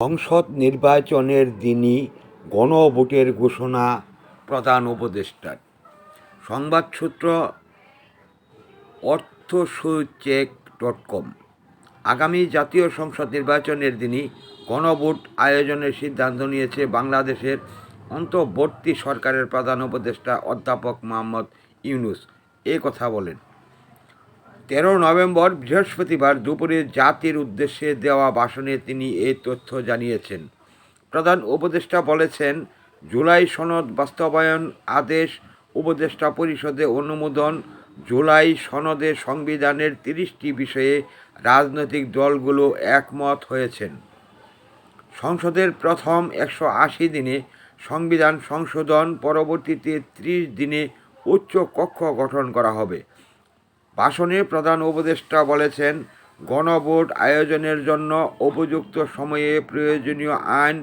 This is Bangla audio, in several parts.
সংসদ নির্বাচনের দিনই গণভোটের ঘোষণা প্রধান উপদেষ্টার। সংবাদ সূত্র অর্থসূচেক ডট কম। আগামী জাতীয় সংসদ নির্বাচনের দিনই গণভোট আয়োজনের সিদ্ধান্ত নিয়েছে বাংলাদেশের অন্তর্বর্তী সরকারের প্রধান উপদেষ্টা অধ্যাপক মোহাম্মদ ইউনুস। এ কথা বলেন। তেরো নভেম্বর, বৃহস্পতিবার দুপুরে জাতির উদ্দেশ্যে দেওয়া ভাষণে তিনি এই তথ্য জানিয়েছেন। প্রধান উপদেষ্টা বলেছেন, জুলাই সনদ বাস্তবায়ন আদেশ উপদেষ্টা পরিষদে অনুমোদন, জুলাই সনদে সংবিধানের তিরিশটি বিষয়ে রাজনৈতিক দলগুলো একমত হয়েছেন। সংসদের প্রথম একশো আশি দিনে সংবিধান সংশোধন পরবর্তীতে ত্রিশ দিনে উচ্চ কক্ষ গঠন করা হবে। ভাষণে প্রধান উপদেষ্টা বলেছেন, গণভোট আয়োজনের জন্য উপযুক্ত সময়ে প্রয়োজনীয় আইন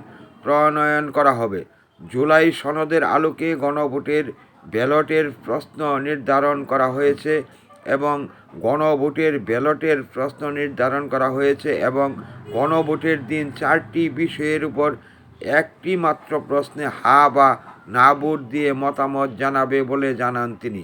প্রণয়ন করা হবে। জুলাই সনদের আলোকে গণভোটের ব্যালটের প্রশ্ন নির্ধারণ করা হয়েছে এবং গণভোটের ব্যালটের প্রশ্ন নির্ধারণ করা হয়েছে এবং গণভোটের দিন চারটি বিষয়ের উপর একটি মাত্র প্রশ্নে হা বা না ভোট দিয়ে মতামত জানাবে বলে জানান তিনি।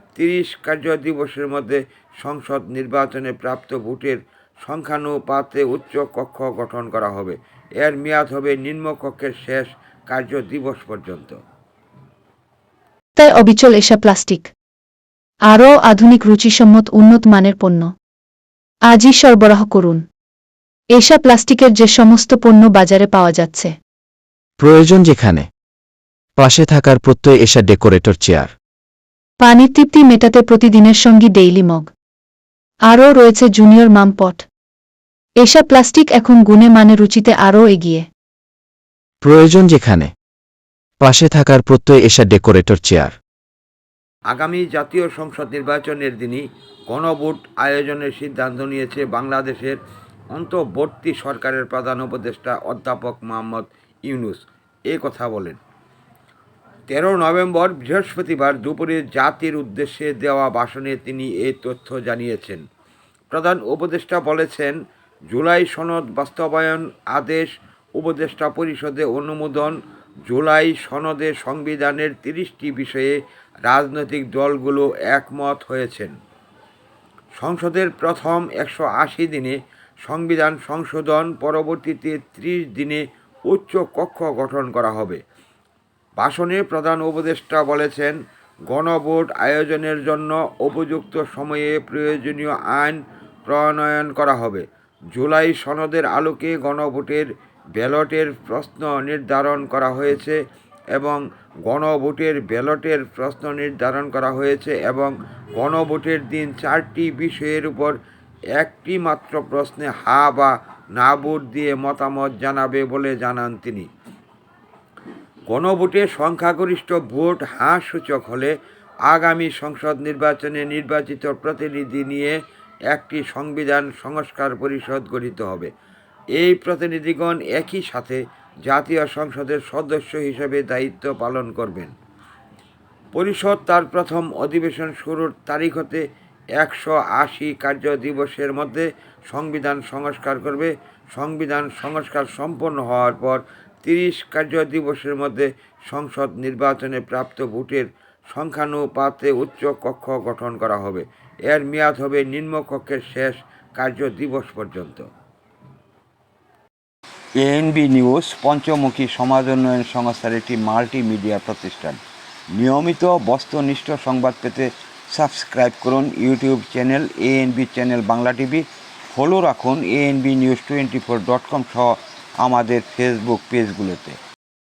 তিরিশ কার্য দিবসের মধ্যে সংসদ নির্বাচনে প্রাপ্ত ভোটের সংখ্যানুপাতে উচ্চ কক্ষ গঠন করা হবে। এর মেয়াদ হবে নিম্নকক্ষের শেষ কার্য দিবস পর্যন্ত। তাই অবিচল এসা প্লাস্টিক। আরও আধুনিক রুচিসম্মত উন্নত মানের পণ্য। আজই সরবরাহ করুন। এসা প্লাস্টিকের যে সমস্ত পণ্য বাজারে পাওয়া যাচ্ছে। প্রয়োজন যেখানে পাশে থাকার প্রত্যয় এসা ডেকোরেটর চেয়ার। পানির তৃপ্তি মেটাতে প্রতিদিনের সঙ্গী ডেইলি মগ আরও রয়েছে জুনিয়র মাম পট এসা প্লাস্টিক এখন গুণে মানে রুচিতে আরও এগিয়ে। প্রয়োজন যেখানে পাশে থাকার প্রত্যয় এসা ডেকোরেটর চেয়ার আগামী জাতীয় সংসদ নির্বাচনের দিনই গণভোট আয়োজনের সিদ্ধান্ত নিয়েছে বাংলাদেশের অন্তর্বর্তী সরকারের প্রধান উপদেষ্টা অধ্যাপক মোহাম্মদ ইউনুস। এ কথা বলেন। তেরো নভেম্বর বৃহস্পতিবার দুপুরে জাতির উদ্দেশ্যে দেওয়া ভাষণে তিনি এই তথ্য জানিয়েছেন। প্রধান উপদেষ্টা বলেছেন, জুলাই সনদ বাস্তবায়ন আদেশ, উপদেষ্টা পরিষদে অনুমোদন, জুলাই সনদে সংবিধানের তিরিশটি বিষয়ে রাজনৈতিক দলগুলো একমত হয়েছেন। সংসদের প্রথম একশো আশি দিনে সংবিধান সংশোধন পরবর্তীতে ত্রিশ দিনে উচ্চ কক্ষ গঠন করা হবে। ভাষণে প্রধান উপদেষ্টা বলেছেন, গণভোট আয়োজনের জন্য উপযুক্ত সময়ে প্রয়োজনীয় আইন প্রণয়ন করা হবে। জুলাই সনদের আলোকে গণভোটের ব্যালটের প্রশ্ন নির্ধারণ করা হয়েছে এবং গণভোটের ব্যালটের প্রশ্ন নির্ধারণ করা হয়েছে এবং গণভোটের দিন চারটি বিষয়ের উপর একটি মাত্র প্রশ্নে হা বা না ভোট দিয়ে মতামত জানাবে বলে জানান তিনি। গণভোটে সংখ্যাগরিষ্ঠ ভোট হ্রাস সূচক হলে আগামী সংসদ নির্বাচনে নির্বাচিত প্রতিনিধি নিয়ে একটি সংবিধান সংস্কার পরিষদ গঠিত হবে। এই প্রতিনিধিগণ একই সাথে জাতীয় সংসদের সদস্য হিসেবে দায়িত্ব পালন করবেন। পরিষদ তার প্রথম অধিবেশন শুরুর তারিখ হতে একশো আশি কার্য দিবসের মধ্যে সংবিধান সংস্কার করবে। সংবিধান সংস্কার সম্পন্ন হওয়ার পর তিরিশ কার্য দিবসের মধ্যে সংসদ নির্বাচনে প্রাপ্ত ভোটের সংখ্যানুপাতে উচ্চ কক্ষ গঠন করা হবে। এর মেয়াদ হবে নিম্নকক্ষের শেষ কার্য দিবস পর্যন্ত। এএনবি নিউজ পঞ্চমুখী সমাজ উন্নয়ন সংস্থার একটি মাল্টিমিডিয়া প্রতিষ্ঠান। নিয়মিত বস্তুনিষ্ঠ সংবাদ পেতে সাবস্ক্রাইব করুন YouTube channel ANB channel Bangla TV follow রাখুন ANB news twenty four dot com সহ আমাদের ফেসবুক পেজগুলোতে